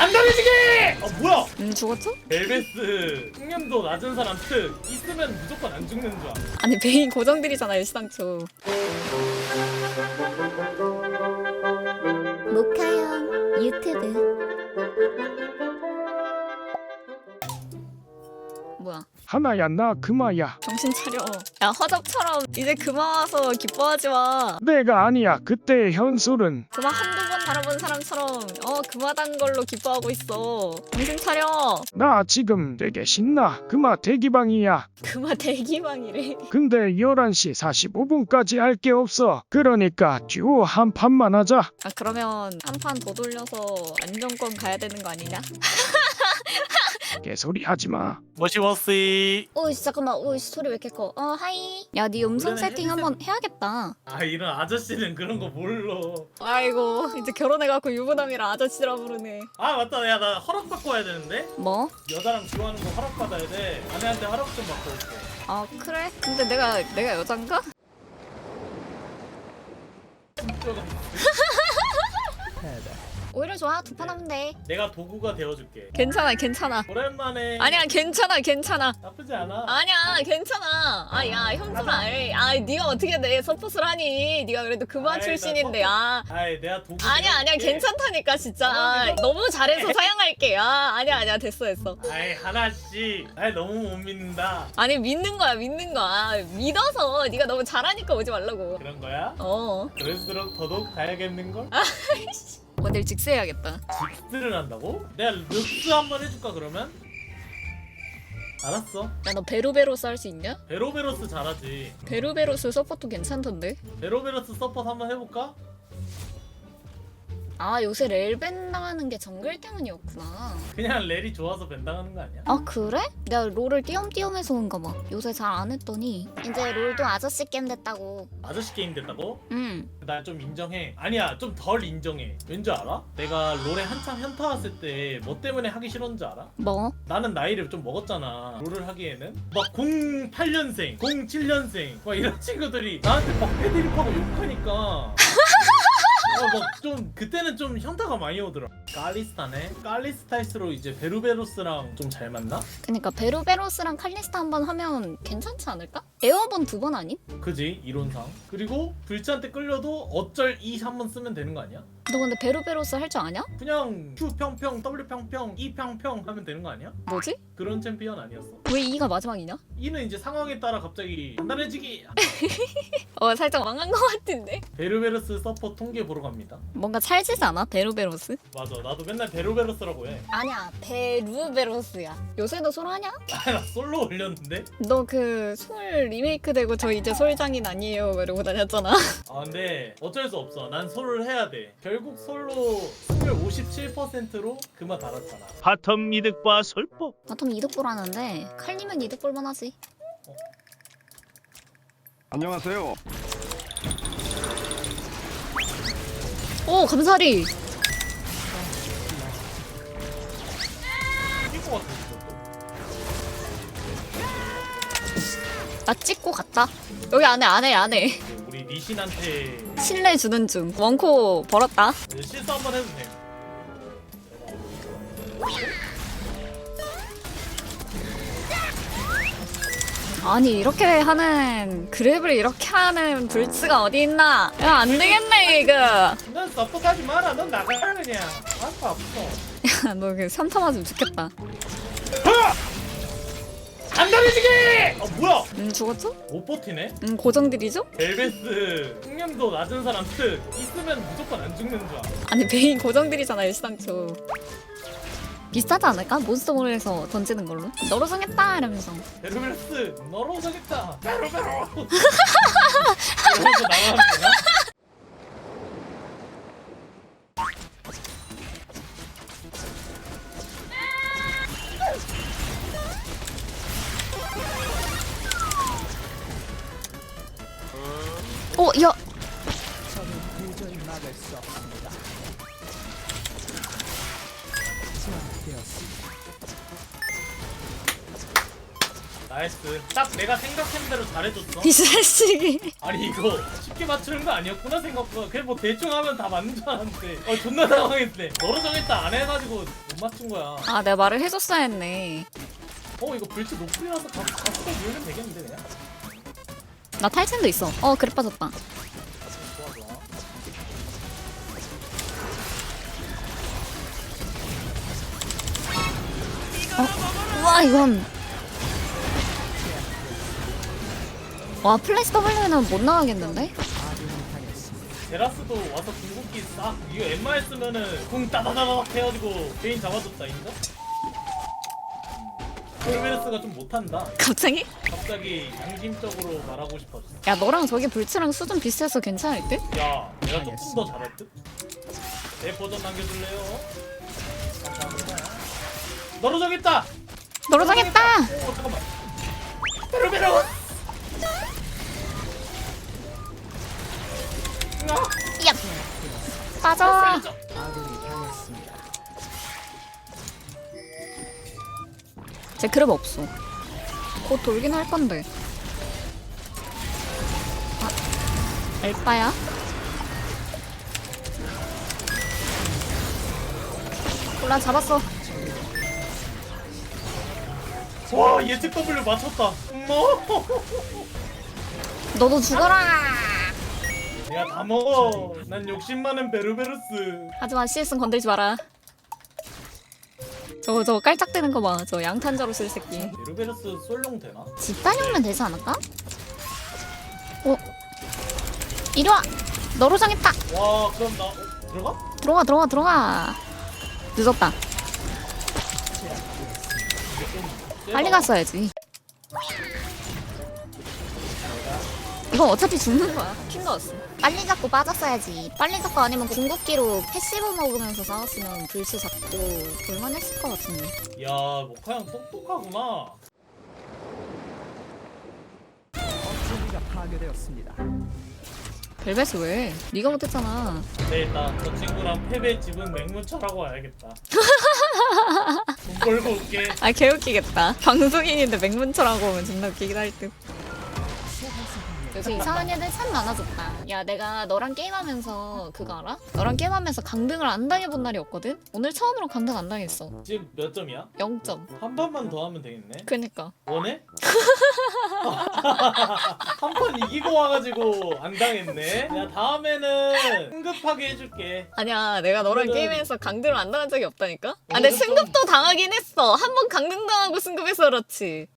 안달해지기! 어 뭐야? 음 죽었죠? 벨베스 숙련도 낮은 사람 특 있으면 무조건 안 죽는 줄 알아. 아니 베인 고정들이잖아 일시당초 모카형 유튜브 하나야 나 금아야. 정신 차려. 야 허접처럼. 이제 그만 와서 기뻐하지 마. 내가 아니야 그때의 현술은. 그만 한두 번 다뤄본 사람처럼 어 그마단 걸로 기뻐하고 있어. 정신 차려. 나 지금 되게 신나. 금아 대기방이야. 그마 대기망이래. 근데 11시 45분까지 할 게 없어. 그러니까 듀오 한 판만 하자. 아 그러면 한 판 더 돌려서 안정권 가야 되는 거 아니냐? 개소리 하지마 머시머시. 오이씨 잠깐만 오이씨 소리 왜 이렇게 커? 어 하이 야 네 음성 원래는 세팅 한번 해야겠다 아 이런 아저씨는 그런 거 몰라. 아이고 이제 결혼해갖고 유부남이라 아저씨라 부르네 아 맞다 야 나 허락 받고 와야 되는데 뭐? 여자랑 좋아하는 거 허락 받아야 돼. 아내한테 허락 좀 받고 올게. 아 그래? 근데 내가 내가 여잔가? 오히려 좋아 두 판 하면 돼 내가 도구가 되어줄게. 괜찮아 괜찮아 오랜만에. 아니야 괜찮아 괜찮아 나쁘지 않아. 아니야 괜찮아 아야 현준아 에이, 아 네가 어떻게 내 서포트를 하니 네가 그래도 그만 아이, 나 출신인데 아 아이 내가 도구. 아니야 아니야 되어줄게. 괜찮다니까 진짜 아, 아, 너무 잘해서 사양할게 아 아니야 아니야 됐어 됐어 아이 하나씩. 아이 너무 못 믿는다. 아니 믿는 거야 믿는 거야 믿어서 네가 너무 잘하니까 오지 말라고 그런 거야? 어 그럴수록 더더욱 가야겠는 걸? 어딜 직스해야겠다 직스를 한다고? 내가 룩스 한번 해줄까 그러면? 알았어. 야 너 베루베로스 할 수 있냐? 베로베로스 잘하지. 베루베로스 서포트 괜찮던데 베로베로스 서포트 한번 해볼까? 아 요새 렐벤 당하는 게 정글 때문이었구나 그냥 렐이 좋아서 벤당하는 거 아니야? 아 그래? 내가 롤을 띄엄띄엄 해서 온가 봐 요새 잘 안 했더니 이제 롤도 아저씨 게임 됐다고 아저씨 게임 됐다고? 응 나 좀 인정해. 아니야, 좀 덜 인정해. 왠지 알아? 내가 롤에 한참 현타 왔을 때 뭐 때문에 하기 싫었는지 알아? 뭐? 나는 나이를 좀 먹었잖아. 롤을 하기에는 막 08년생, 07년생 막 이런 친구들이 나한테 막 패드립하고 욕하니까. 어, 막 좀 그때는 좀 현타가 많이 오더라. 깔리스타네. 깔리스타일스로 이제 베루베로스랑 좀 잘 맞나? 그니까 베루베로스랑 칼리스타 한 번 하면 괜찮지 않을까? 에어본 두 번 아님? 그지 이론상. 그리고 불치한테 끌려도 어쩔 이 한 번 쓰면 되는 거 아니야? 너 근데 베루베로스 할 줄 아냐? 그냥 Q 평평, W 평평, E 평평 하면 되는 거 아니야? 뭐지? 그런 챔피언 아니었어? 왜 이가 마지막이냐? E는 이제 상황에 따라 갑자기 단단해지기. 어 살짝 망한 것 같은데 베르베르스 서포 통계 보러 갑니다. 뭔가 찰지지 않아? 베루베로스? 맞아, 나도 맨날 베르베르스라고 해. 아니야 베루베로스야 요새도 솔 하냐? 아, 나 솔로 올렸는데. 너 그 솔 리메이크 되고 저 이제 솔장인 아니에요 이러고 다녔잖아 아 근데 어쩔 수 없어. 난 솔을 해야 돼. 결국 솔로 승률 57%로 그만 달았잖아. 바텀 이득과 솔법 바텀 이득볼 하는데 칼리면 이득볼만 하지 안녕하세요. 오 감사리 나 찍고 갔다 여기 안에 안에 안에 우리 니신한테 신뢰 주는 중 원코 벌었다 이제 실수 한번 해도 돼. 아니 이렇게 하는 그랩을 이렇게 하는 불츠가 어디 있나 야 안 되겠네 이거 넌 서포트하지 마라. 넌 나가라 그냥. 아파 아파. 야너그 삼타 맞으면 죽겠다 단단해지기! 아 뭐야? 음 죽었죠? 못 버티네. 음 고정들이죠? 벨베스 숙련도 낮은 사람 특 있으면 무조건 안 죽는 줄 알아. 아니 베인 고정들이잖아 일시당초 비슷하지 않을까? 몬스터볼에서 던지는 걸로 너로 정했다 이러면서 베르베르스 너로 정했다. 베르베르. 이러면서 나가는 거야? 어, 야! 나이스. 딱 내가 생각한 대로 잘해줬어. 비싸시기. 아니 이거 쉽게 맞추는 거 아니었구나 생각보다. 그냥 뭐 대충 하면 다 맞는 줄 알았는데. 어 존나 당황했네. 너로 정했다. 안 해가지고 못 맞춘 거야. 아 내가 말을 해줬어야 했네. 어 이거 불치 높이라서 가- 가수가 밀면 되겠는데 그냥 나 탈진도 있어. 어 그래 빠졌다. 좋아 우와 이건. 와 플래시 W는 못 나가겠는데? 제라스도 와서 궁극기 싹 이거 엠마에 쓰면은 궁 따다다닥 해가지고 개인 잡아줬다 인가? 폴베르스가 좀 못한다 갑자기? 갑자기 양심적으로 말하고 싶어졌어 야 너랑 저기 불치랑 수준 비슷해서 괜찮을 듯? 야 내가 조금 더 잘할 듯? 내 버전 남겨줄래요? 감사합니다 너로 정했다! 너로 정했다! 어 잠깐만 아, 야 빠져! 제 그랩 없어. 곧 돌긴 할 건데. 아, 엘빠야? 몰라 잡았어. 와 예측 W 맞췄다 뭐 너도 죽어라! 내가 다 먹어 난 욕심 많은 베르베르스 하지만 CS 건들지 마라. 저거 저거 깔짝대는 거 봐. 저 양탄자로 쓸 새끼. 베르베르스 솔룡 되나? 집단이면 되지 않을까? 어 이리 와 너로 정했다 와 그럼 나 어, 들어가? 들어가 들어가 들어가. 늦었다. 빨리 갔어야지. 이건 어차피 죽는 거야. 킨 넣었어. 빨리 잡고 빠졌어야지 빨리 잡고 아니면 궁극기로 패시브 먹으면서 싸웠으면 불스 잡고 볼만했을 것 같은데 야 모카 형 똑똑하구나 벨벳이 왜? 네가 못했잖아. 네 일단 저 친구랑 패배 집은 맹문철하고 와야겠다 돈 벌고 올게 아 개웃기겠다. 방송인인데 맹문철하고 오면 존나 웃기긴 할 듯. 요새 이상한 애들 참 많아졌다 야 내가 너랑 게임하면서 그거 알아? 너랑 게임하면서 강등을 안 당해본 날이 없거든? 오늘 처음으로 강등 안 당했어 지금 몇 점이야? 0점. 한 판만 더 하면 되겠네 그니까. 원해? 한 판 이기고 와가지고 안 당했네 야 다음에는 승급하게 해줄게 아니야 내가 너랑 그래도- 게임해서 강등을 안 당한 적이 없다니까? 아 근데 오늘은 좀- 승급도 당하긴 했어 한 번 강등 당하고 승급해서 그렇지